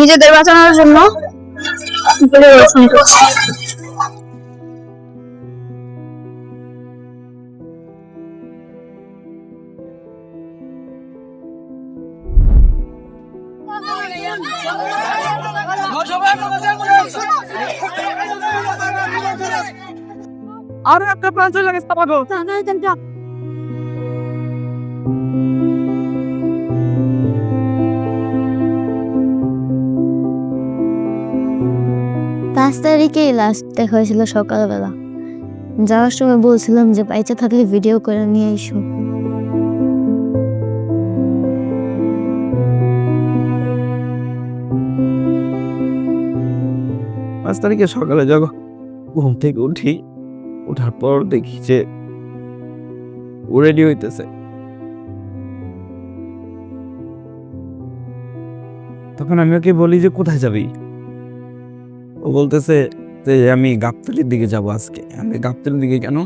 নিজেদের বাঁচানোর জন্য করছে আরও একটা প্রাণ চলে গেছে পাঁচ তারিখেই লাস্ট দেখা হয়েছিল সকালবেলা। যাওয়ার সময় বলছিলাম যে বাইচে থাকলে ভিডিও করে নিয়ে এসো। পাঁচ তারিখে সকালে যখন ঘুম থেকে উঠি ওঠার পর দেখি যে রেডি হইতেছে। তখন আমি ওকে বলি যে কোথায় যাবি? ও বলতেছে যে আমি গাবতলির দিকে যাব আজকে। আমি গাবতলির দিকে কেন?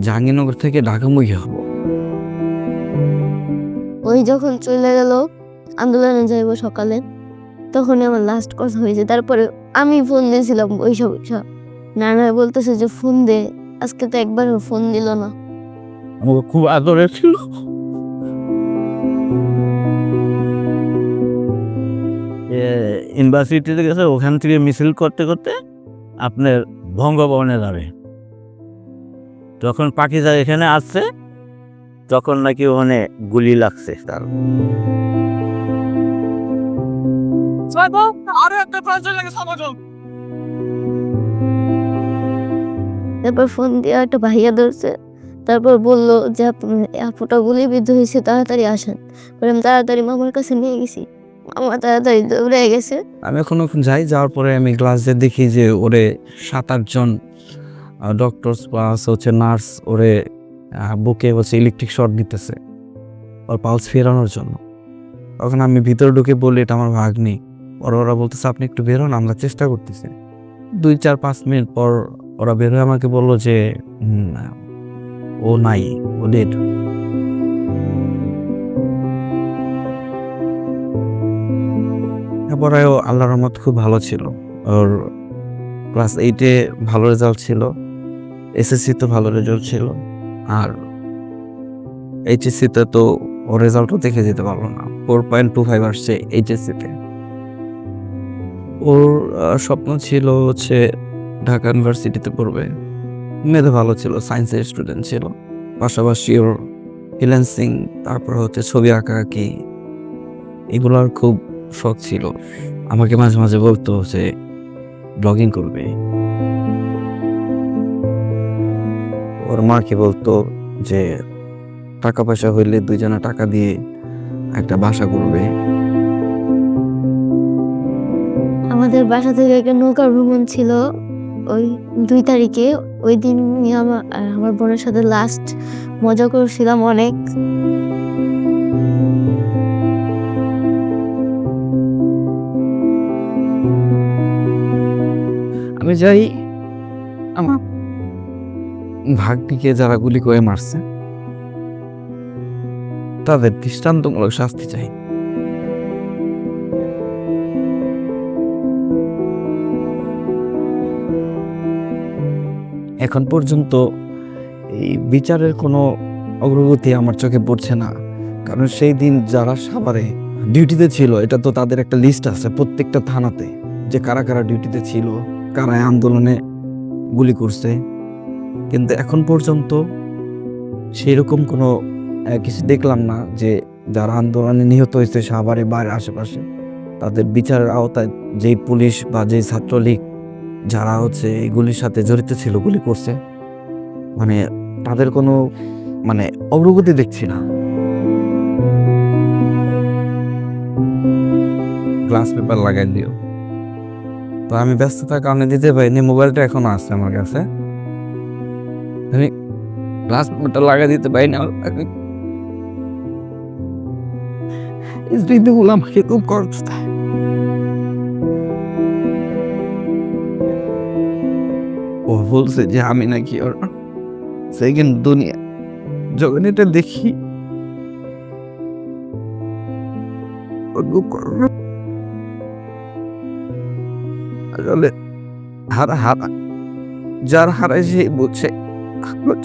জাহাঙ্গীরনগর থেকে ঢাকামুখী হব। ওই যখন চলে গেল আন্দোলনে যাইব সকালে তখন আমার লাস্ট কথা হয়েছে। তারপরে আমি ফোন দিয়েছিলাম ওই সব নানা বলতেছে যে ফোন দে। আজকে তো একবারও ফোন দিল না। আমাকে খুব আদরের ছিল। ইউনিভার্সিটিতে গেছে ওখান থেকে মিছিল করতে করতে আপনার ভঙ্গভবনে যাবে। যখন পাখিজা এখানে আসছে তখন নাকি ওখানে গুলি লাগছে তার। তারপর ফোন দিয়ে একটা ভাইয়া ধরছে তারপর বলল যে আপ- আপুটা গুলি বিদ্ধ হয়েছে তাড়াতাড়ি আসেন। আমি তাড়াতাড়ি মামার কাছে নিয়ে গেছি। মামা তাড়াতাড়ি দৌড়ে গেছে। আমি এখন যাই, যাওয়ার পরে আমি ক্লাস দিয়ে দেখি যে ওরে সাত আটজন ডক্টর প্লাস হচ্ছে নার্স ওরে বুকে হচ্ছে ইলেকট্রিক শর্ট দিতেছে ওর পালস ফেরানোর জন্য। তখন আমি ভিতরে ঢুকে বলি, এটা আমার ভাগ্নি। ওরা ওরা বলতেছে, আপনি একটু বেরোন আমরা চেষ্টা করতেছি। দুই, চার, পাঁচ মিনিট পর ওরা বের হয়ে আমাকে বলল যে ও নাই, ও ডেড তারপরে ও আল্লাহর রহমত খুব ভালো ছিল। ওর ক্লাস এইটে ভালো রেজাল্ট ছিল এসএসসি তো ভালো রেজাল্ট ছিল, আর এইচএসসিতে তো ওর রেজাল্টও দেখে যেতে পারল না। ফোর পয়েন্ট টু ফাইভ আসছে এইচএসসিতে ওর স্বপ্ন ছিল হচ্ছে ঢাকা ইউনিভার্সিটিতে পড়বে। মেয়েদের ভালো ছিল সায়েন্সের স্টুডেন্ট ছিল। পাশাপাশি ওর ফ্রিল্যান্সিং তারপর হচ্ছে ছবি আঁকা, আঁকি এগুলোর খুব শখ ছিল। আমাকে মাঝে মাঝে বলতো যে ব্লগিং করবে? ওর মাকে বলতো যে, টাকা পয়সা হইলে দুইজনে টাকা দিয়ে একটা বাসা করবে। আমাদের বাসা থেকে একটা নৌকা ভ্রমণ ছিল ওই দুই তারিখে। ওই দিন আমি আমার আমার বোনের সাথে লাস্ট মজা করছিলাম অনেক। যাই। আমার ভাগ্নিকে যারা গুলি করে মারছে, তাদের দৃষ্টান্তমূলক শাস্তি চাই। এখন পর্যন্ত এই বিচারের কোনো অগ্রগতি আমার চোখে পড়ছে না, কারণ সেই দিন যারা সাভারে ডিউটিতে ছিল, এটা তো তাদের একটা লিস্ট আছে প্রত্যেকটা থানাতে, যে কারা কারা ডিউটিতে ছিল। কারা আন্দোলনে গুলি করছে। কিন্তু এখন পর্যন্ত সেই রকম কোনো কিছু দেখলাম না যে যারা আন্দোলনে নিহত হয়েছে সাভারে বাইরে আশেপাশে, তাদের বিচারের আওতায় যেই পুলিশ বা যেই ছাত্রলীগ যারা হচ্ছে এগুলির সাথে জড়িত ছিল, গুলি করছে মানে তাদের কোনো মানে অগ্রগতি দেখছি না। গ্লাস পেপার লাগাই দিও। তো আমি ব্যস্ততার কারণে দিতে পারিনি, মোবাইলটা এখনও আছে আমার কাছে। আমি গ্লাস পেপারটা লাগাই দিতে পারি না স্মৃতিগুলো আমাকে খুব কষ্ট দেয়। ও বলছে যে আমি নাকি ওর সেকেন্ড দুনিয়া। যখন এটা দেখি আসলে হারা হারা। যার হারায় সেই বলছে আমার